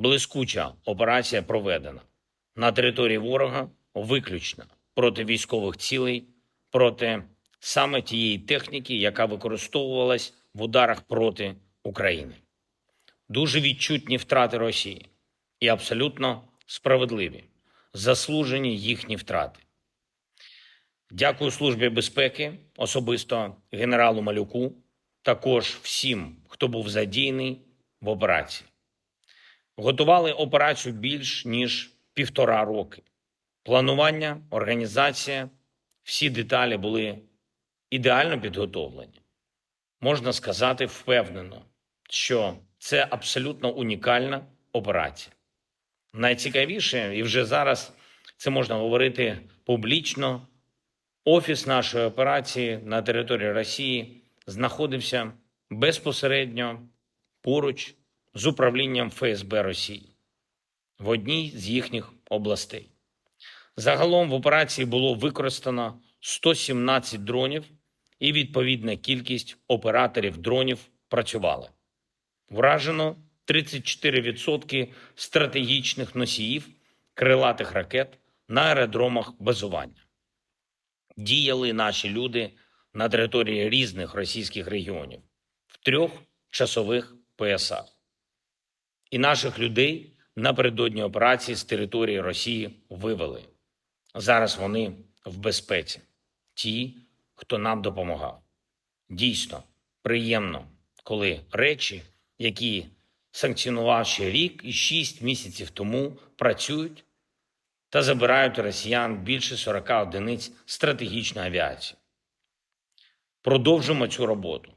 Блискуча операція проведена на території ворога виключно проти військових цілей, проти саме тієї техніки, яка використовувалась в ударах проти України. Дуже відчутні втрати Росії і абсолютно справедливі, заслужені їхні втрати. Дякую Службі безпеки, особисто генералу Малюку, також всім, хто був задіяний в операції. Готували операцію більш ніж півтора роки. Планування, організація, всі деталі були ідеально підготовлені. Можна сказати впевнено, що це абсолютно унікальна операція. Найцікавіше, і вже зараз це можна говорити публічно. Офіс нашої операції на території Росії знаходився безпосередньо поруч з управлінням ФСБ Росії в одній з їхніх областей. Загалом в операції було використано 117 дронів, і відповідна кількість операторів дронів працювали. Вражено 34% стратегічних носіїв крилатих ракет на аеродромах базування. Діяли наші люди на території різних російських регіонів в трьох часових поясах. І наших людей напередодні операції з території Росії вивели. Зараз вони в безпеці. Ті, хто нам допомагав. Дійсно, приємно, коли речі, які санкціонував ще рік і шість місяців тому, працюють та забирають росіян більше 40 одиниць стратегічної авіації. Продовжимо цю роботу.